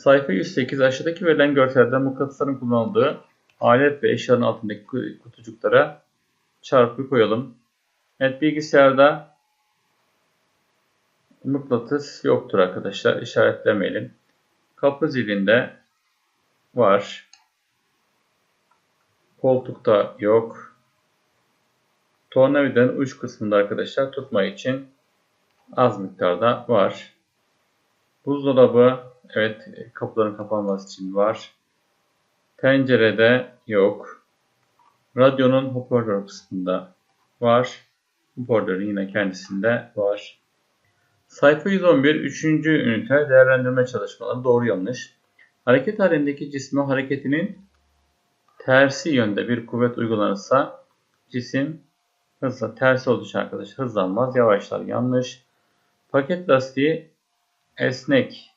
Sayfa 108 aşağıdaki verilen görselde mıknatısların kullanıldığı alet ve eşyanın altındaki kutucuklara çarpı koyalım. Evet bilgisayarda mıknatıs yoktur arkadaşlar. İşaretlemeyelim. Kapı zilinde var. Koltukta yok. Tornavidanın uç kısmında arkadaşlar tutma için az miktarda var. Buzdolabı evet kapıların kapanması için var. Tencerede yok. Radyonun hoparlör kısmında var. Hoparlörün yine kendisinde var. Sayfa 111 3. ünite değerlendirme çalışmaları doğru yanlış. Hareket halindeki cisme hareketinin tersi yönde bir kuvvet uygulanırsa cisim hızla tersi için arkadaşlar hızlanmaz, yavaşlar. Yanlış. Paket lastiği esnek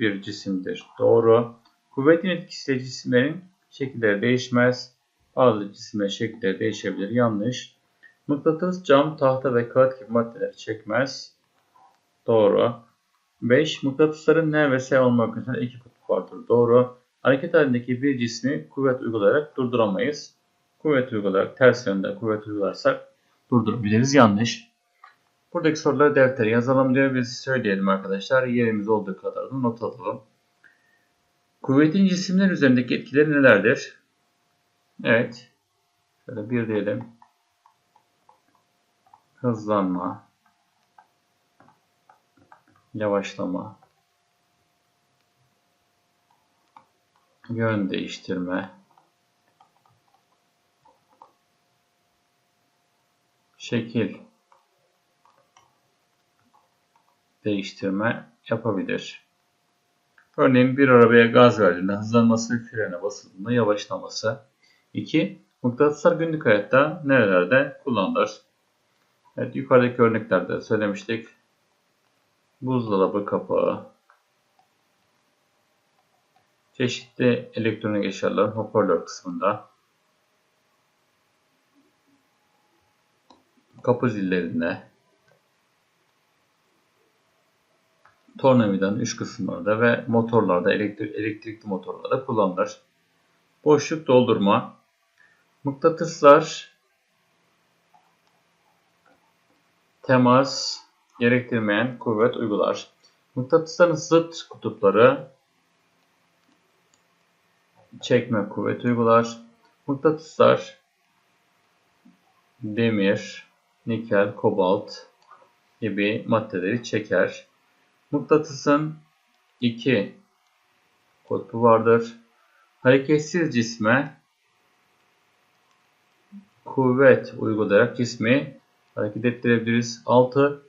bir cisimdir. Doğru. Kuvvetin etkisiyle cisimlerin şekilleri değişmez. Bazı cisimlerin şekilleri değişebilir. Yanlış. Mıknatıs cam, tahta ve kağıt gibi maddeleri çekmez. Doğru. 5. Mıknatısların N ve S olmak üzere iki kutup vardır. Doğru. Hareket halindeki bir cismi kuvvet uygulayarak durduramayız. Kuvvet uygulayarak ters yönde kuvvet uygularsak durdurabiliriz. Yanlış. Buradaki soruları deftere yazalım diyor. Biz söyleyelim arkadaşlar. Yerimiz olduğu kadar da not alalım. Kuvvetin cisimler üzerindeki etkileri nelerdir? Evet. Şöyle bir diyelim. Hızlanma. Yavaşlama. Yön değiştirme. Şekil değiştirme yapabilir. Örneğin bir arabaya gaz verdiğinde hızlanması frene basıldığında yavaşlaması. 2. Mıknatıslar günlük hayatta nerelerde kullanılır? Evet yukarıdaki örneklerde söylemiştik. Buzdolabı kapağı, çeşitli elektronik eşyaların hoparlör kısmında, kapı zillerinde, tornavidanın üç kısımlarda ve motorlarda, elektrik, elektrikli motorlarda kullanılır. Boşluk doldurma, mıknatıslar, temas gerektirmeyen kuvvet uygular. Mıknatısların zıt kutupları çekme kuvvet uygular. Mıknatıslar demir, nikel, kobalt gibi maddeleri çeker. Mıknatısın iki kutbu vardır. Hareketsiz cisme kuvvet uygulayarak cismi hareket ettirebiliriz. 6.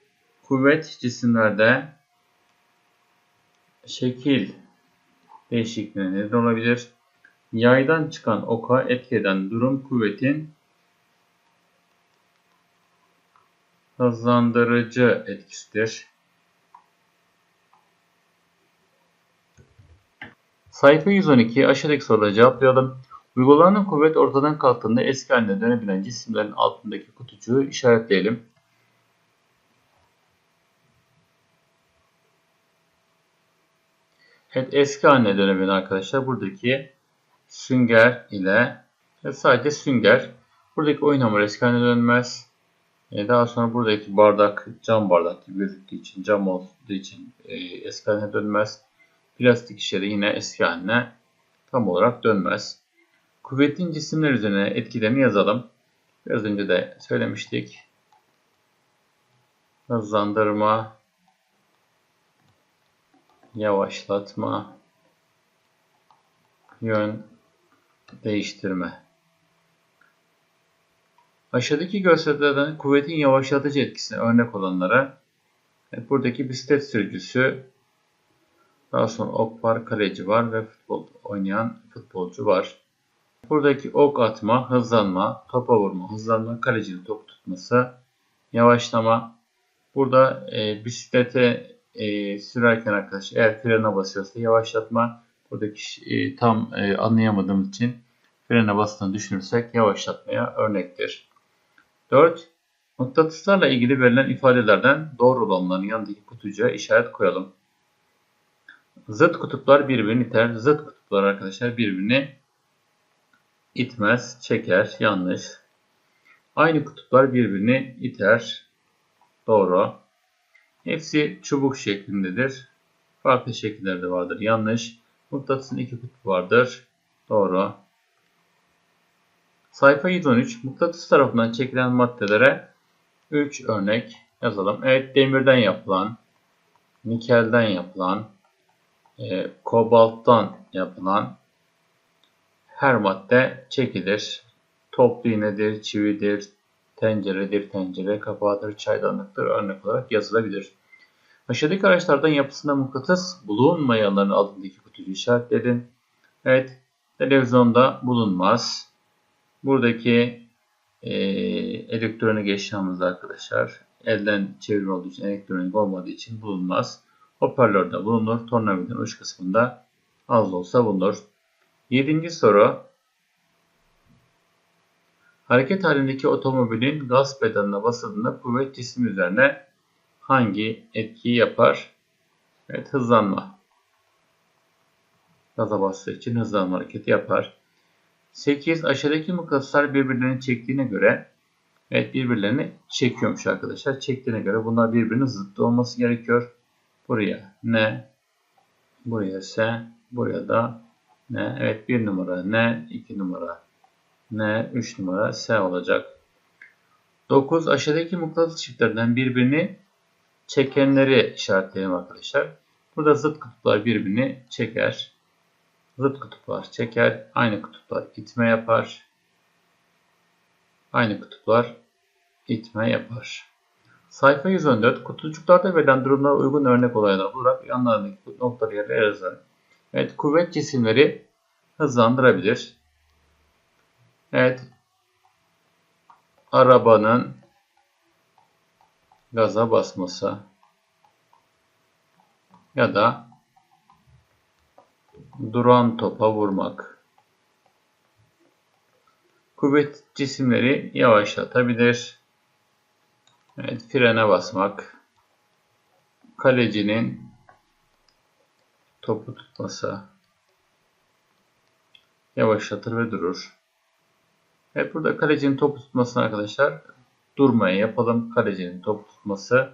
Kuvvet cisimlerde şekil değişikliğine neden olabilir. Yaydan çıkan oka etki eden durum kuvvetin hızlandırıcı etkisidir. Sayfa 112 aşağıdaki soruları cevaplayalım. Uygulanan kuvvet ortadan kalktığında eski haline dönebilen cisimlerin altındaki kutucuğu işaretleyelim. Evet eski haline dönebilen arkadaşlar buradaki sünger ile sadece sünger. Buradaki oyun hamuru eski haline dönmez. E, daha sonra buradaki bardak cam bardak gibi gözüktüğü için cam olduğu için e, eski haline dönmez. Plastik şişe yine eski haline tam olarak dönmez. Kuvvetin cisimler üzerine etkilerini yazalım. Biraz önce de söylemiştik. Hızlandırma, yavaşlatma, yön değiştirme. Aşağıdaki görsellerden kuvvetin yavaşlatıcı etkisine örnek olanlara buradaki bisiklet sürücüsü daha sonra ok var, kaleci var ve futbol oynayan futbolcu var. Buradaki ok atma, hızlanma, topa vurma, hızlanma, kalecinin top tutması, yavaşlama. Burada e, bisiklete e, sürerken arkadaş eğer frene basıyorsa yavaşlatma. Buradaki e, tam e, anlayamadığımız için frene bastığını düşünürsek yavaşlatmaya örnektir. 4. Mıknatıslarla ilgili verilen ifadelerden doğru olanların yanındaki kutucuğa işaret koyalım. Zıt kutuplar birbirini iter. Zıt kutuplar arkadaşlar birbirini itmez, çeker. Yanlış. Aynı kutuplar birbirini iter. Doğru. Hepsi çubuk şeklindedir. Farklı şekillerde vardır. Yanlış. Mıknatısın iki kutbu vardır. Doğru. Sayfa 113. Mıknatıs tarafından çekilen maddelere 3 örnek yazalım. Evet demirden yapılan, nikelden yapılan, e, kobalttan yapılan her madde çekilir. Toplu iğnedir, çividir, tenceredir, tencere kapağıdır, çaydanlıktır örnek olarak yazılabilir. Aşağıdaki araçlardan yapısında mıknatıs bulunmayanların altındaki kutuyu işaretledin. Evet, televizyonda bulunmaz. Buradaki e, elektronik eşyamızda arkadaşlar elden çeviri olduğu için elektronik olmadığı için bulunmaz. Hoparlörde bulunur. Tornavidanın uç kısmında az olsa bulunur. Yedinci soru. Hareket halindeki otomobilin gaz pedalına basıldığında kuvvet cisim üzerine hangi etkiyi yapar? Evet hızlanma. Gaza bastığı için hızlanma hareketi yapar. 8. Aşağıdaki mıknatıslar birbirlerini çektiğine göre evet birbirlerini çekiyormuş arkadaşlar. Çektiğine göre bunlar birbirinin zıttı olması gerekiyor. Buraya ne? Buraya S. Buraya da ne? Evet 1 numara ne? 2 numara ne? 3 numara S olacak. 9. Aşağıdaki mıknatıs çiftlerinden birbirini çekenleri işaretleyelim arkadaşlar. Burada zıt kutuplar birbirini çeker. Zıt kutuplar çeker. Aynı kutuplar itme yapar. Aynı kutuplar itme yapar. Sayfa 114. Kutucuklarda verilen durumlara uygun örnek olaylar bularak yanlarındaki noktaları yere yazın. Evet, kuvvet cisimleri hızlandırabilir. Evet, arabanın gaza basması ya da duran topa vurmak. Kuvvet cisimleri yavaşlatabilir. Evet, frene basmak. Kalecinin topu tutması yavaşlatır ve durur. Evet burada kalecinin topu tutmasını arkadaşlar durmaya yapalım. Kalecinin topu tutması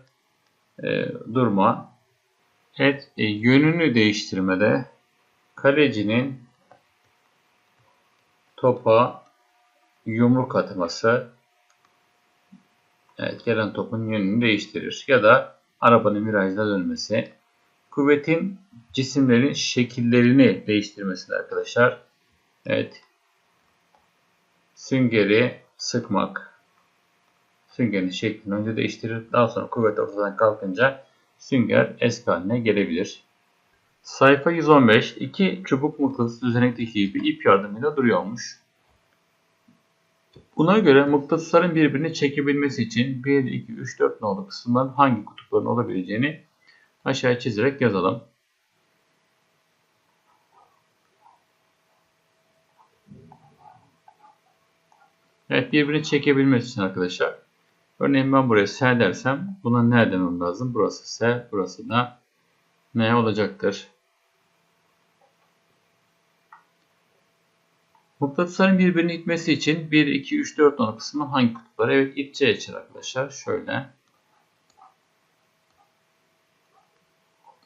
e, durma. Evet e, yönünü değiştirmede kalecinin topa yumruk atması evet, gelen topun yönünü değiştirir. Ya da arabanın virajda dönmesi. Kuvvetin cisimlerin şekillerini değiştirmesi arkadaşlar. Evet. Süngeri sıkmak. Süngerin şeklini önce değiştirir. Daha sonra kuvvet ortadan kalkınca sünger eski haline gelebilir. Sayfa 115. İki çubuk mıknatıs düzenekteki gibi ip yardımıyla duruyormuş. Buna göre mıknatısların birbirini çekebilmesi için 1, 2, 3, 4 nolu kısımdan hangi kutupların olabileceğini aşağıya çizerek yazalım. Evet birbirini çekebilmesi için arkadaşlar. Örneğin ben buraya S dersem buna ne demem lazım? Burası S, burası da N olacaktır. Mıknatısların birbirini itmesi için 1, 2, 3, 4 nolu kısmı hangi kutuplar? Evet itçe için arkadaşlar. Şöyle.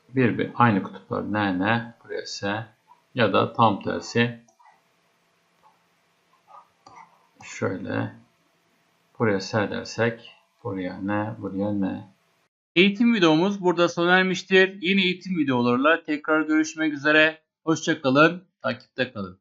Bir, bir aynı kutuplar N, N, buraya S ya da tam tersi şöyle buraya S dersek buraya N, buraya N. Eğitim videomuz burada sona ermiştir. Yeni eğitim videolarıyla tekrar görüşmek üzere. Hoşçakalın, takipte kalın.